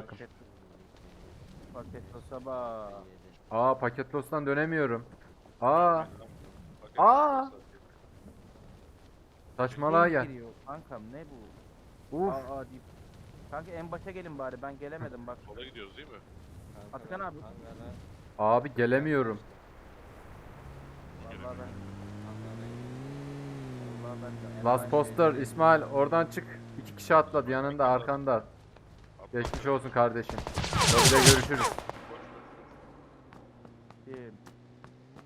takım. Paket, paket sabah. Aa paket los'tan dönemiyorum. Aa Aa! saçmalığa gel. Kankam ne bu? Uf. Aa, aa deyip. Kanka en başa gelin bari ben gelemedim bak. Sola gidiyoruz değil mi? Atakan abi. Abi gelemiyorum. Vallahi ben. Vallahi ben de en Last başa- poster İsmail oradan çık. İki kişi atladı yanında arkanda. Geçmiş olsun kardeşim. Lobide görüşürüz. Kim?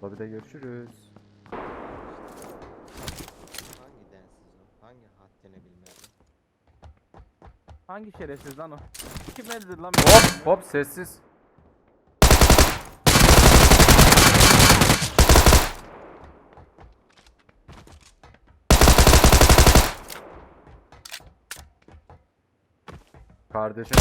Lobide görüşürüz. Hangi densiz o? Hangi haddini bilmedi? Hangi şerefsiz lan o? Kim eldir lan? Hop hop sessiz. Kardeşim.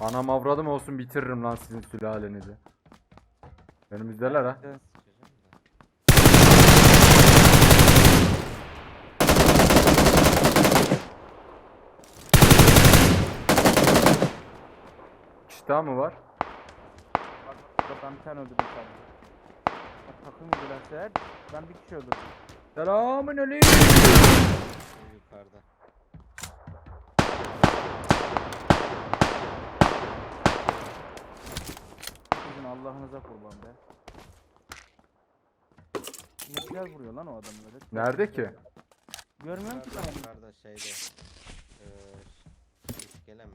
Anam avradım olsun bitiririm lan sizin sülalenizi. Önümüzdeler ha. Ben- Kişi daha mı var? Bak, bak ben bir tane öldürdüm sadece. Bak takım gibilerse ben bir kişi öldürdüm. Selamun aleyküm. Bu yukarıda. Sizin Allah'ınıza kurban be. Ne güzel vuruyor lan o adamları. Nerede ki? Görmüyorum ki ben. yukarıda şeyde. Eee iskele mi?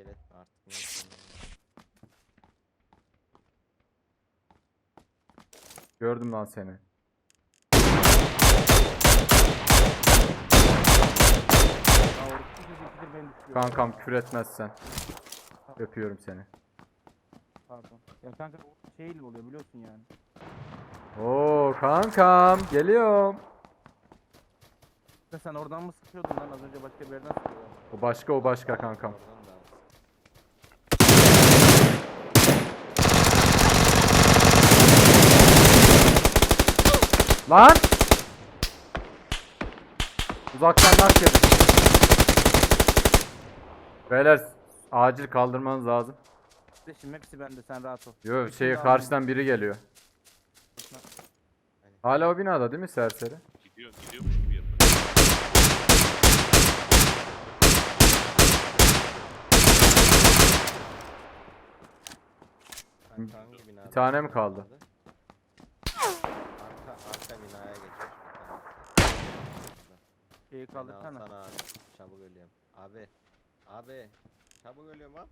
İskelet mi artık neyse. Gördüm lan seni. Kankam kür etmezsen. Öpüyorum seni. Pardon. Ya kanka o şeyle oluyor biliyorsun yani. Oo kankam geliyorum. Ya sen oradan mı sıkıyordun lan az önce başka bir yerden sıkıyordun. O başka o başka kankam. Oradan da al. Lan! Uzaktan nak yedim. Beyler acil kaldırmanız lazım. İşte şimdi hepsi bende sen rahat ol. Yo Hepsini şey de karşıdan biri geliyor. Hala o binada değil mi serseri? Gidiyor, gidiyormuş gibi yapıyor. Bir tane mi kaldı? Arka, arka binaya geçmiş bir Şeyi kaldırsana. Alsana abi. Çabuk ölüyorum. Abi. Abi. Çabuk ölüyorum abi.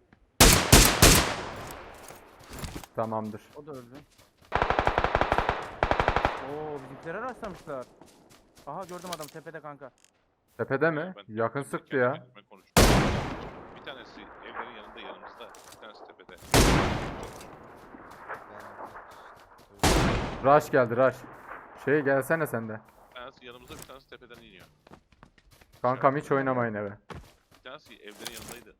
Tamamdır. O da öldü. Oo bizimkilere rastlamışlar. Aha gördüm adam tepede kanka. Tepede mi? Ben- Yakın ben sıktı ya. Bir tanesi evlerin yanında yanımızda. Bir tanesi tepede. Ben Rush geldi rush. Şey gelsene sen de. Bir tanesi yanımızda bir tanesi tepeden iniyor. Kankam hiç oynamayın eve. Bir tanesi evlerin yanındaydı.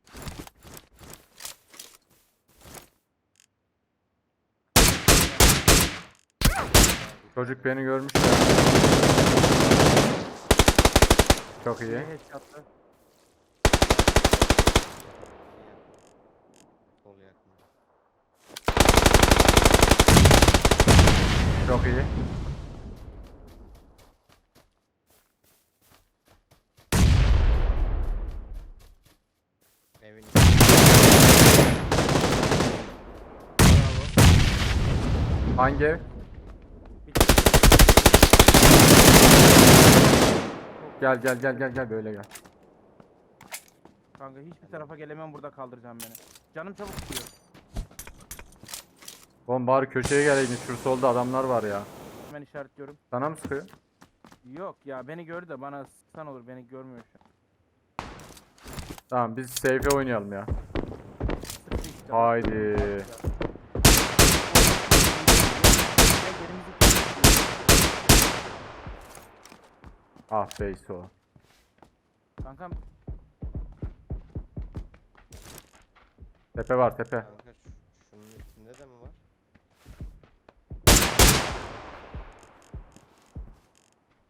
Çocuk beni görmüş ya. Çok iyi. Headshot'lı. Sol. Çok iyi. Hangi ev? Gel gel gel gel gel böyle gel. Kanka hiçbir tarafa gelemem burada kaldıracağım beni. Canım çabuk gidiyor. Oğlum bari köşeye geleydin. Şu solda adamlar var ya. Hemen işaretliyorum. Sana mı sıkıyor? Yok ya beni gördü de bana sıksan olur beni görmüyor şu an. Tamam biz safe'e oynayalım ya. Haydi. Ah be o. Kankam Tepe var tepe. Kanka şu, şunun üstünde de mi var?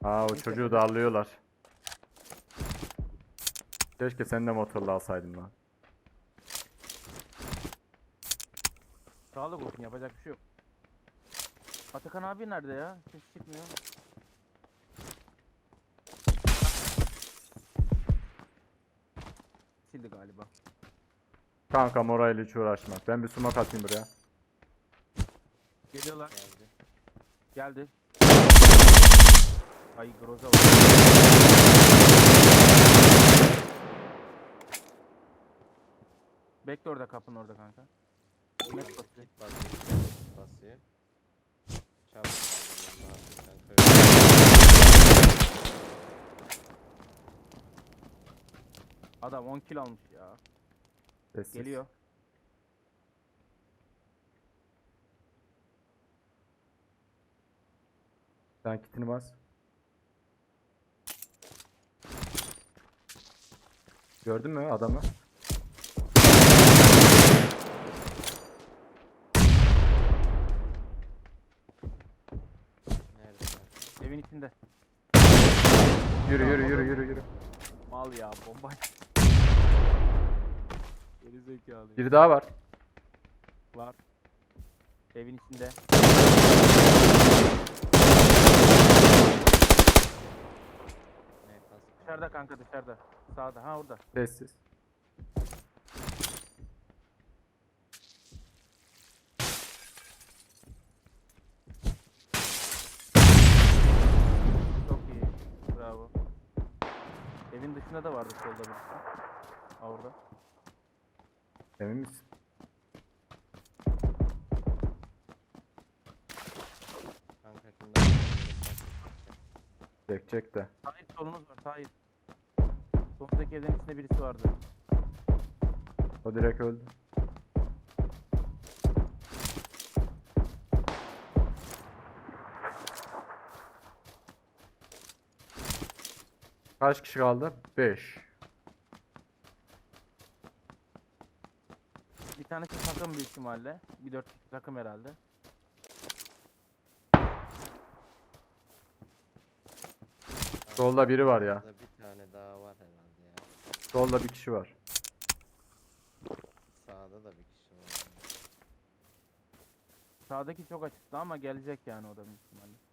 Aa o çocuğu darlıyorlar. Keşke sen de motorla alsaydın lan. sağlık olsun yapacak bir şey yok. Atakan abi nerede ya? Ses çıkmıyor. Sildi galiba. Kanka morayla hiç uğraşma. Ben bir sumak atayım buraya. Geliyorlar. Geldi. Geldi. Ay groza var. Bekle orada kapın orada kanka. Met basıyor. Basıyor. Çabuk kanka. Adam 10 kill almış ya. Sessiz. Geliyor. Sen kitini bas. Gördün mü adamı? Nerede? Evin içinde. Yürü yürü yürü yürü yürü. Mal ya bomba. Geri zekalı. Biri daha var. Var. Evin içinde. Dışarıda kanka dışarıda. Sağda. Ha orada. Sessiz. Çok iyi. Bravo. Evin dışında da vardı solda. Ha orada. Emin misin? Kanka şundan Çekecek de. Tahir solunuz var Tahir. Solunuzdaki evin içinde birisi vardı. O direkt öldü. Kaç kişi kaldı? 5. tanesi takım büyük ihtimalle. Bir dört takım herhalde. Solda biri var ya. Burada bir tane daha var herhalde ya. Solda bir kişi var. Sağda da bir kişi var. Sağdaki çok açıktı ama gelecek yani o da büyük ihtimalle.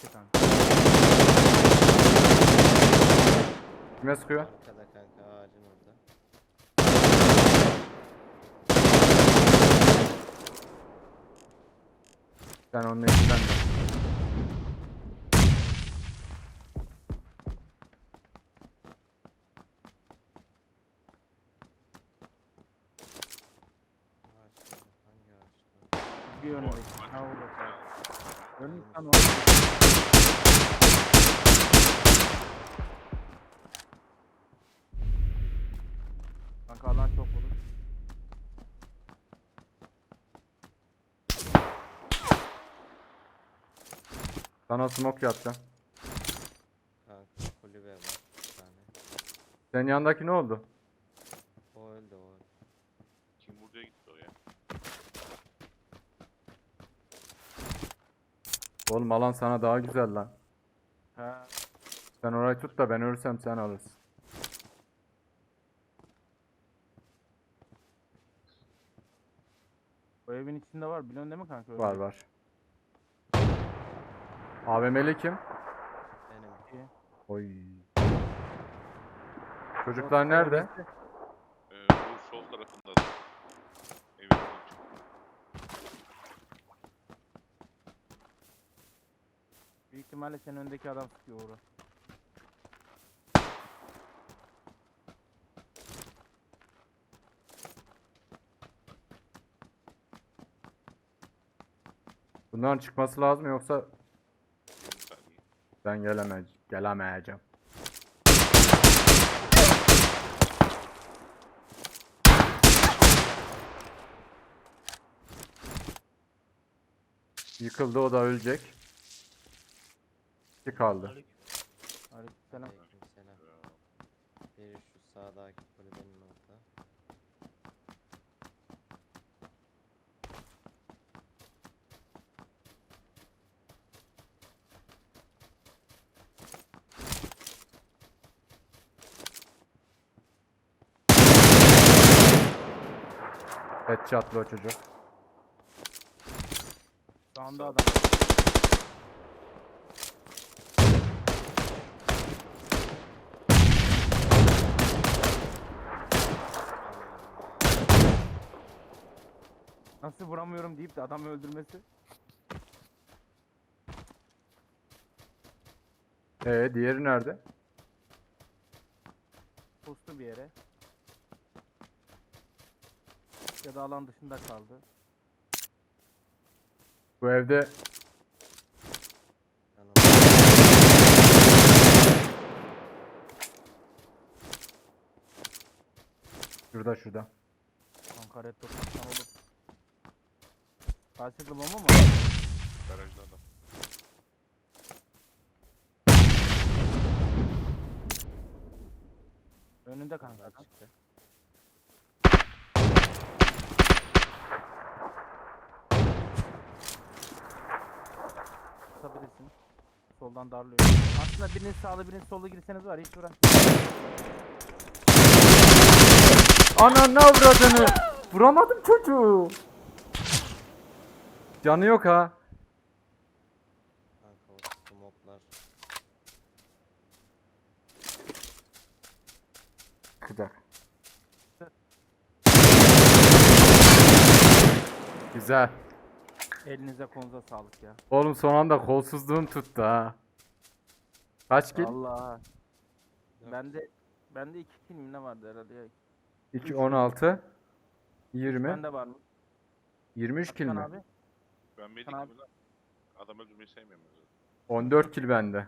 Bitti kanka. Kime sıkıyor? Arkada kanka ağacın orada. Sen onun elinden de. Bir önündeki. Ha orada kanka. Önün sen o. Kanka alan çok vurur. Sana smoke yapacağım. Kanka kulübe var bir tane. Senin yanındaki ne oldu? O öldü o öldü. Kim buraya gitti o ya? Oğlum alan sana daha güzel lan. Ha. Sen orayı tut da ben ölürsem sen alırsın. O evin içinde var biliyorsun değil mi kanka? Var var. AVM'li kim? Benim. Oy. Çocuklar nerede? ihtimalle senin öndeki adam sıkıyor Uğur'u. Bundan çıkması lazım yoksa ben gelemeyeceğim. gelemeyeceğim. Yıkıldı o da ölecek. İki kaldı. Aleykümselam. Aleykümselam. Biri şu sağdaki kulübenin orada. Headshot'lı o çocuk. Sağında adam. Nasıl vuramıyorum deyip de adamı öldürmesi. Ee diğeri nerede? Postu bir yere. Ya da alan dışında kaldı. Bu evde şurada şurada. Ankara red olur. Karşılıklı bomba mı? Garajda adam. Önünde kanka adam. Çıktı. Tutabilirsin. Soldan darlıyor. Aslında birinin sağlı birinin sollu girseniz var hiç uğraş. Ananı avradını. Vuramadım çocuğu. Canı yok ha. Kanka o. Güzel. Elinize konuza sağlık ya. Oğlum son anda kolsuzluğum tuttu ha. Kaç kill? Allah. Dört. Bende bende iki kill mi ne vardı herhalde ya. 2 16 20 Bende var mı? 23 kill Kan mi? abi. Ben mi lan? Adam öldürmeyi sevmiyorum ben zaten. 14 kill bende.